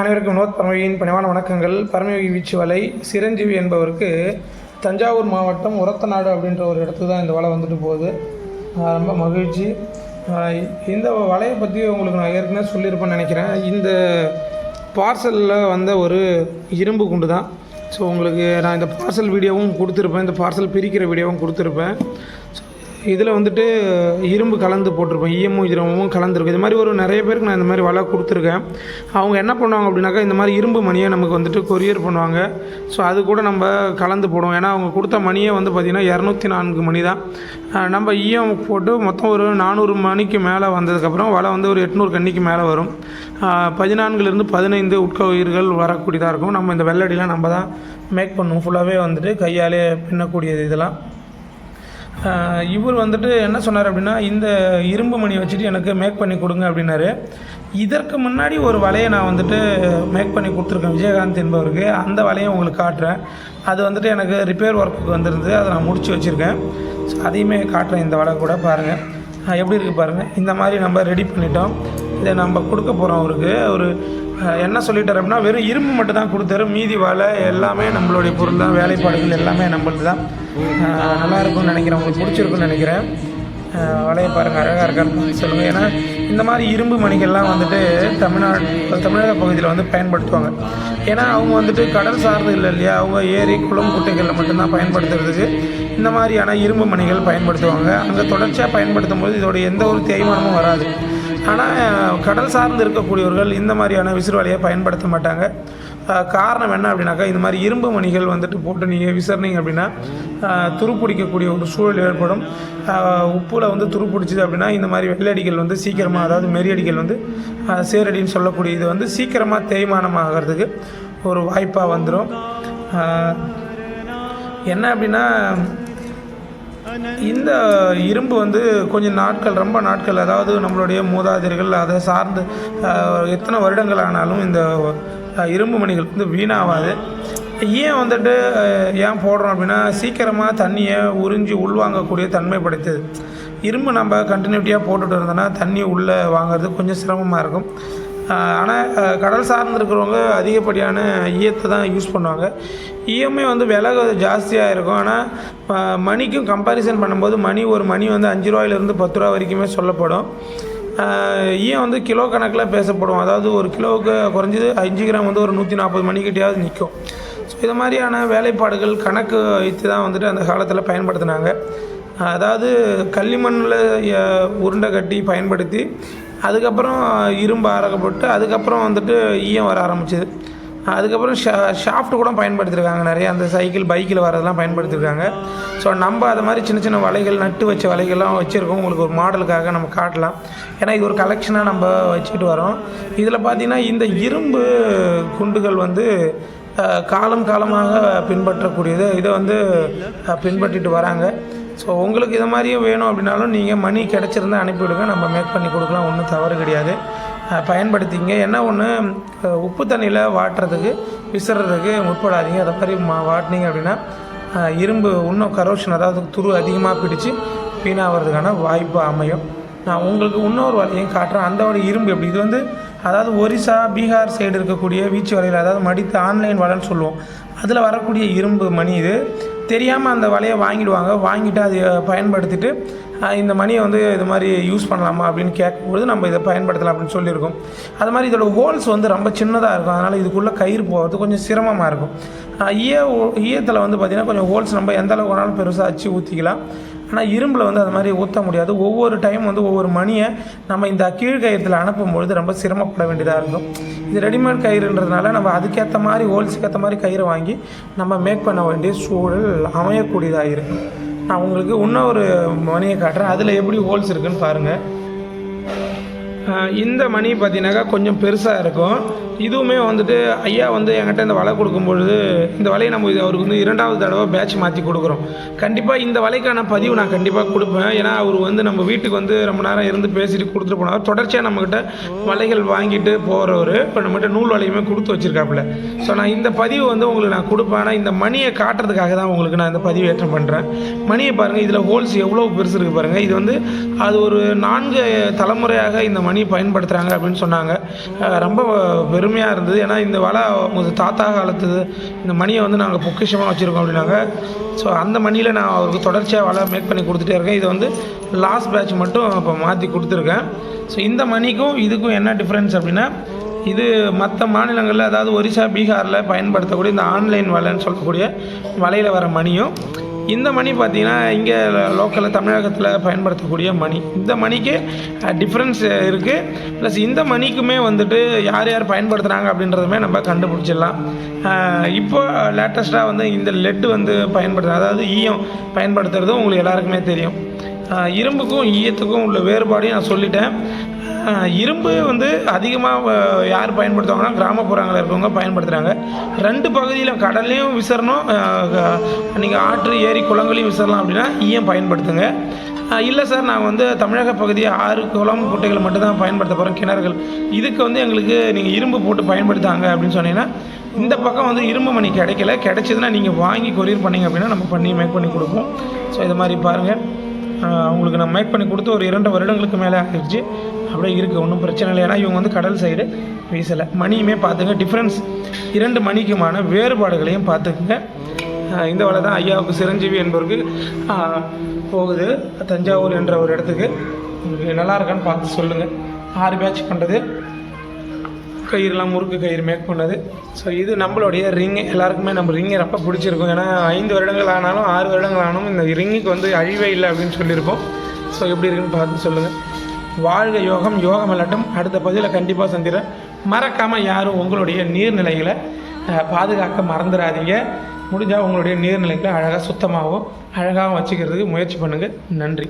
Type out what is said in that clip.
அனைவருக்கும் வினோத் பரமயோகியின் பணிவான வணக்கங்கள். பரமயோகி வீச்சு வலை சிரஞ்சீவி என்பவருக்கு தஞ்சாவூர் மாவட்டம் உரத்தநாடு அப்படின்ற ஒரு இடத்துக்கு தான் இந்த வலை வந்துட்டு போகுது. ரொம்ப மகிழ்ச்சி. இந்த வலையை பற்றி உங்களுக்கு நான் ஏற்கனவே சொல்லியிருப்பேன்னு நினைக்கிறேன். இந்த பார்சலில் வந்த ஒரு இரும்பு குண்டு தான் ஸோ உங்களுக்கு நான் இந்த பார்சல் வீடியோவும் கொடுத்துருப்பேன். இந்த பார்சல் பிரிக்கிற வீடியோவும் கொடுத்துருப்பேன். ஸோ இதில் வந்துட்டு இரும்பு கலந்து போட்டிருப்பேன் ஈயமும் இரும்பும் கலந்துருக்கும். இது மாதிரி ஒரு நிறைய பேருக்கு நான் இந்த மாதிரி வலை கொடுத்துருக்கேன். அவங்க என்ன பண்ணுவாங்க அப்படின்னாக்கா இந்த மாதிரி இரும்பு மணியை நமக்கு வந்துட்டு கொரியர் பண்ணுவாங்க. ஸோ அது கூட நம்ம கலந்து போடுவோம். ஏன்னா அவங்க கொடுத்த மணியே வந்து பார்த்திங்கன்னா இரநூத்தி நான்கு மணி தான். நம்ம ஈயம் போட்டு மொத்தம் ஒரு நானூறு மணிக்கு மேலே வந்ததுக்கப்புறம் வலை வந்து ஒரு எட்நூறு கன்னிக்கு மேலே வரும். பதினான்குலேருந்து பதினைந்து உட்கொயிர்கள் வரக்கூடியதாக இருக்கும். நம்ம இந்த வெள்ளடிலாம் நம்ம தான் மேக் பண்ணுவோம். ஃபுல்லாகவே வந்துட்டு கையாலே பின்னக்கூடியது இதெல்லாம். இவர் வந்துட்டு என்ன சொன்னார் அப்படின்னா இந்த இரும்பு மணி வச்சுட்டு எனக்கு மேக் பண்ணி கொடுங்க அப்படின்னாரு. இதற்கு முன்னாடி ஒரு வலையை நான் வந்துட்டு மேக் பண்ணி கொடுத்துருக்கேன் விஜயகாந்த் என்பவருக்கு. அந்த வலையை உங்களுக்கு காட்டுறேன். அது வந்துட்டு எனக்கு ரிப்பேர் ஒர்க்குக்கு வந்துருந்து அதை நான் முடித்து வச்சுருக்கேன். ஸோ அதையுமே காட்டுறேன் இந்த வலை கூட பாருங்கள் எப்படி இருக்குது பாருங்கள் இந்த மாதிரி நம்ம ரெடி பண்ணிட்டோம். இதை நம்ம கொடுக்க போகிறோம் அவருக்கு. ஒரு என்ன சொல்லிட்டார் அப்படின்னா வெறும் இரும்பு மட்டும் தான் கொடுத்தாரு. மீதி வாழை எல்லாமே நம்மளுடைய பொருள் தான். வேலைப்பாடுகள் எல்லாமே நம்மளது தான். நல்லா இருக்கும்னு நினைக்கிறேன். உங்களுக்கு பிடிச்சிருக்குன்னு நினைக்கிறேன். வலையை பாருங்கள் அழகாக இருக்கான்னு சொல்லுங்கள் ஏன்னா இந்த மாதிரி இரும்பு மணிகள்லாம் வந்துட்டு தமிழ்நாடு தமிழக பகுதியில் வந்து பயன்படுத்துவாங்க. ஏன்னா அவங்க வந்துட்டு கடல் சார்ந்து இல்லை இல்லையா? அவங்க ஏரி குளம் குட்டைகளில் மட்டும்தான் பயன்படுத்துறதுக்கு இந்த மாதிரியான இரும்பு மணிகள் பயன்படுத்துவாங்க. அங்கே தொடர்ச்சியாக பயன்படுத்தும் போது இதோட எந்த ஒரு தேய்மானமும் வராது. ஆனால் கடல் சார்ந்து இருக்கக்கூடியவர்கள் இந்த மாதிரியான விசிறுவலையை பயன்படுத்த மாட்டாங்க. காரணம் என்ன அப்படின்னாக்கா இந்த மாதிரி இரும்பு மணிகள் வந்துட்டு போட்டு நீங்கள் விசிறினீங்க அப்படின்னா துருப்பிடிக்கக்கூடிய ஒரு சூழல் ஏற்படும். உப்பில் உப்புல வந்து துருப்பிடிச்சிது அப்படின்னா இந்த மாதிரி வெள்ளடிகள் வந்து சீக்கிரமாக அதாவது மெரியடிகள் வந்து சேரடின்னு சொல்லக்கூடிய இது வந்து சீக்கிரமாக தேய்மானம் ஆகிறதுக்கு ஒரு வாய்ப்பாக வந்துடும் என்ன அப்படின்னா இந்த இரும்பு வந்து கொஞ்சம் நாட்கள் ரொம்ப நாட்கள் அதாவது நம்மளுடைய மூதாதையர்கள் அதை சார்ந்து எத்தனை வருடங்கள் ஆனாலும் இந்த இரும்பு மணிகள் வந்து வீணாகாது ஏன் வந்துட்டு ஏன் போடுறோம் அப்படின்னா சீக்கிரமாக தண்ணியை உறிஞ்சி உள்வாங்கக்கூடிய தன்மை படைத்தது. இரும்பு நம்ம கண்டினியூட்டியாக போட்டுட்டு இருந்தோன்னா தண்ணி உள்ளே வாங்குறது கொஞ்சம் சிரமமாக இருக்கும். ஆனால் கடல் சார்ந்து இருக்கிறவங்க அதிகப்படியான ஈயத்தை தான் யூஸ் பண்ணுவாங்க. இஎம்ஐ வந்து விலை ஜாஸ்தியாக இருக்கும். ஆனால் மணிக்கும் கம்பேரிசன் பண்ணும்போது மணி ஒரு மணி வந்து அஞ்சு ரூபாயிலேருந்து பத்து ரூபா வரைக்குமே சொல்லப்படும். ஈயம் வந்து கிலோ கணக்கில் பேசப்படும். அதாவது ஒரு கிலோவுக்கு குறைஞ்சது அஞ்சு கிராம் வந்து ஒரு நூற்றி நாற்பது மணிக்கிட்டையாவது நிற்கும் ஸோ இது மாதிரியான வேலைப்பாடுகள் கணக்கு வைத்து தான் வந்துட்டு அந்த காலத்தில் பயன்படுத்தினாங்க. அதாவது களிமண்ணில் உருண்டை கட்டி பயன்படுத்தி அதுக்கப்புறம் இரும்பு அறக்கப்பட்டு அதுக்கப்புறம் வந்துட்டு ஈயம் வர ஆரம்பிச்சது. அதுக்கப்புறம் ஷா ஷாஃப்ட் கூட பயன்படுத்தியிருக்காங்க நிறைய. அந்த சைக்கிள் பைக்கில் வரதெல்லாம் பயன்படுத்தியிருக்காங்க ஸோ நம்ம அது மாதிரி சின்ன சின்ன வலைகள் நட்டு வச்ச வலைகள்லாம் வச்சுருக்கோம். உங்களுக்கு ஒரு மாடலுக்காக நம்ம காட்டலாம். ஏன்னா இது ஒரு கலெக்ஷனாக நம்ம வச்சுட்டு வரோம். இதில் பார்த்திங்கன்னா இந்த இரும்பு குண்டுகள் வந்து காலம் காலமாக பின்பற்றக்கூடியது. இதை வந்து பின்பற்றிட்டு வராங்க. ஸோ உங்களுக்கு இது மாதிரியும் வேணும் அப்படின்னாலும் நீங்கள் மணி கிடச்சிருந்தா அனுப்பிவிடுங்க. நம்ம மேக் பண்ணி கொடுக்கலாம். ஒன்றும் தவறு கிடையாது. பயன்படுத்திங்க என்ன ஒன்று உப்பு தண்ணியில் வாட்டுறதுக்கு விசிறதுக்கு முற்படாதீங்க. அதை மாதிரி மா வாட்டினீங்க அப்படின்னா இரும்பு இன்னும் கரோஷன் அதாவது துரு அதிகமாக பிடிச்சு வீணாகிறதுக்கான வாய்ப்பு அமையும். நான் உங்களுக்கு இன்னொரு வழியும் காட்டுறேன். அந்த ஒரு இரும்பு எப்படி? இது வந்து அதாவது ஒரிசா பீகார் சைடு இருக்கக்கூடிய வீச்சு வலையில் அதாவது மடித்து ஆன்லைன் வலைன்னு சொல்லுவோம். அதில் வரக்கூடிய இரும்பு மணி இது. தெரியாமல் அந்த வலையை வாங்கிடுவாங்க. வாங்கிட்டு அதை பயன்படுத்திட்டு இந்த மணியை வந்து இது மாதிரி யூஸ் பண்ணலாமா அப்படின்னு கேட்கும்போது நம்ம இதை பயன்படுத்தலாம் அப்படின்னு சொல்லியிருக்கோம். அது மாதிரி இதோட ஹோல்ஸ் வந்து ரொம்ப சின்னதாக இருக்கும். அதனால் இதுக்குள்ளே கயிறு போகிறது கொஞ்சம் சிரமமாக இருக்கும். ஈய ஈயத்தில் வந்து பார்த்திங்கன்னா கொஞ்சம் ஹோல்ஸ் நம்ம எந்த அளவுக்கு வேணாலும் பெருசாக அச்சு ஊற்றிக்கலாம் ஆனால் இரும்பில் வந்து அது மாதிரி ஊற்ற முடியாது. ஒவ்வொரு டைம் வந்து ஒவ்வொரு மணியை நம்ம இந்த கீழ்கயிறத்தில் அனுப்பும் பொழுது ரொம்ப சிரமப்பட வேண்டியதாக இருக்கும். இது ரெடிமேட் கயிறுன்றதுனால நம்ம அதுக்கேற்ற மாதிரி ஹோல்ஸுக்கு ஏற்ற மாதிரி கயிறை வாங்கி நம்ம மேக் பண்ண வேண்டிய சூழல் அமையக்கூடியதாக இருக்கும் நான் உங்களுக்கு இன்னும் ஒரு மணியை காட்டுறேன். அதில் எப்படி ஹோல்ஸ் இருக்குன்னு பாருங்கள் இந்த மணி பார்த்தீங்கன்னாக்கா கொஞ்சம் பெருசாக இருக்கும். இதுவுமே வந்துட்டு ஐயா வந்து என்கிட்ட இந்த வலை கொடுக்கும்பொழுது இந்த வலையை நம்ம இது அவருக்கு வந்து இரண்டாவது தடவை பேட்ச் மாற்றி கொடுக்குறோம். கண்டிப்பாக இந்த வலைக்கான பதிவு நான் கண்டிப்பாக கொடுப்பேன். ஏன்னா அவர் வந்து நம்ம வீட்டுக்கு வந்து ரொம்ப நேரம் இருந்து பேசிட்டு கொடுத்துட்டு போனவர் தொடர்ச்சியாக நம்மக்கிட்ட வலைகள் வாங்கிட்டு போகிறவர் இப்போ நம்மகிட்ட நூல் வலையுமே கொடுத்து வச்சிருக்காப்புல. ஸோ நான் இந்த பதிவு வந்து உங்களுக்கு நான் கொடுப்பேன். ஆனால் இந்த மணியை காட்டுறதுக்காக தான் உங்களுக்கு நான் இந்த பதிவு ஏற்றம் பண்ணுறேன் மணியை பாருங்கள் இதில் ஹோல்ஸ் எவ்வளோ பெருசு இருக்குது பாருங்கள் இது வந்து அது ஒரு நான்கு தலைமுறையாக இந்த மணி பயன்படுத்துகிறாங்க அப்படின்னு சொன்னாங்க. ரொம்ப பெரும் பெருமையாக இருந்தது. ஏன்னா இந்த வலை உங்கள் தாத்தா காலத்து இந்த மணியை வந்து நாங்கள் பொக்கிஷமாக வச்சுருக்கோம் அப்படின்னாங்க. ஸோ அந்த மணியில் நான் அவருக்கு தொடர்ச்சியாக வலை மேக் பண்ணி கொடுத்துட்டே இருக்கேன். இது வந்து லாஸ்ட் பேட்ச் மட்டும் இப்போ மாற்றி கொடுத்துருக்கேன். ஸோ இந்த மணிக்கும் இதுக்கும் என்ன டிஃப்ரென்ஸ் அப்படின்னா இது மற்ற மாநிலங்களில் அதாவது ஒரிசா பீகாரில் பயன்படுத்தக்கூடிய இந்த ஆன்லைன் வலைன்னு சொல்லக்கூடிய வலையில் வர மணியும் இந்த மணி பார்த்திங்கன்னா இங்கே லோக்கலில் தமிழகத்தில் பயன்படுத்தக்கூடிய மணி. இந்த மணிக்கு டிஃப்ரென்ஸ் இருக்குது ப்ளஸ் இந்த மணிக்குமே வந்துட்டு யார் யார் பயன்படுத்துகிறாங்க அப்படின்றதுமே நம்ம கண்டுபிடிச்சிடலாம். இப்போ லேட்டஸ்ட்டாக வந்து இந்த லெட்டு வந்து பயன்படுத்துறது அதாவது ஈயம் பயன்படுத்துறதும் உங்களுக்கு எல்லாருக்குமே தெரியும். இரும்புக்கும் ஈயத்துக்கும் உள்ள வேறுபாடையும் நான் சொல்லிட்டேன். இரும்பு வந்து அதிகமாக யார் பயன்படுத்துவாங்கன்னா கிராமப்புறங்களில் இருக்கவங்க பயன்படுத்துகிறாங்க ரெண்டு பகுதியில் கடல்லையும் விசரணும் நீங்கள் ஆற்று ஏரி குளங்களையும் விசரலாம் அப்படின்னா ஈயம் பயன்படுத்துங்க. இல்லை சார் நான் வந்து தமிழக பகுதியை ஆறு குளம் குட்டைகளை மட்டும்தான் பயன்படுத்த போகிறோம் கிணறுகள். இதுக்கு வந்து எங்களுக்கு நீங்கள் இரும்பு போட்டு பயன்படுத்தாங்க அப்படின்னு சொன்னீங்கன்னா இந்த பக்கம் வந்து இரும்பு மணி கிடைக்கல. கிடைச்சதுன்னா நீங்கள் வாங்கி கொரியர் பண்ணீங்க அப்படின்னா நம்ம பண்ணி மேக் பண்ணி கொடுப்போம். ஸோ இது மாதிரி பாருங்கள் அவங்களுக்கு நான் மேக் பண்ணி கொடுத்து ஒரு இரண்டு வருடங்களுக்கு மேலே ஆகிடுச்சு அப்படியே இருக்குது ஒன்றும் பிரச்சனை இல்லை. ஏன்னா இவங்க வந்து கடல் சைடு வீசலை மணியுமே பார்த்துங்க டிஃப்ரென்ஸ் இரண்டு மணிக்குமான வேறுபாடுகளையும் பார்த்துக்குங்க. இந்த வலை தான் ஐயாவுக்கு சிரஞ்சீவி என்பவருக்கு போகுது. தஞ்சாவூர் என்ற ஒரு இடத்துக்கு. நல்லா இருக்கான்னு பார்த்து சொல்லுங்கள் ஆறு பேட்ச் பண்ணுறது கயிறுலாம் முறுக்கு கயிறு மேக் பண்ணது. ஸோ இது நம்மளுடைய ரிங் எல்லாருக்குமே நம்ம ரிங்கை ரொம்ப பிடிச்சிருக்கும். ஏன்னா ஐந்து வருடங்கள் ஆனாலும் ஆறு வருடங்கள் ஆனாலும் இந்த ரிங்குக்கு வந்து அழிவே இல்லை அப்படின்னு சொல்லியிருக்கோம் ஸோ எப்படி இருக்குன்னு பார்த்து சொல்லுங்கள் வாழ்க யோகம் யோகம் இல்லாட்டும் அடுத்த பதிவில் கண்டிப்பாக சந்திக்கிறேன் மறக்காமல் யாரும் உங்களுடைய நீர்நிலைகளை பாதுகாக்க மறந்துடாதீங்க முடிஞ்சால் உங்களுடைய நீர்நிலைகளை அழகாக சுத்தமாகவும் அழகாகவும் வச்சுக்கிறதுக்கு முயற்சி பண்ணுங்கள் நன்றி.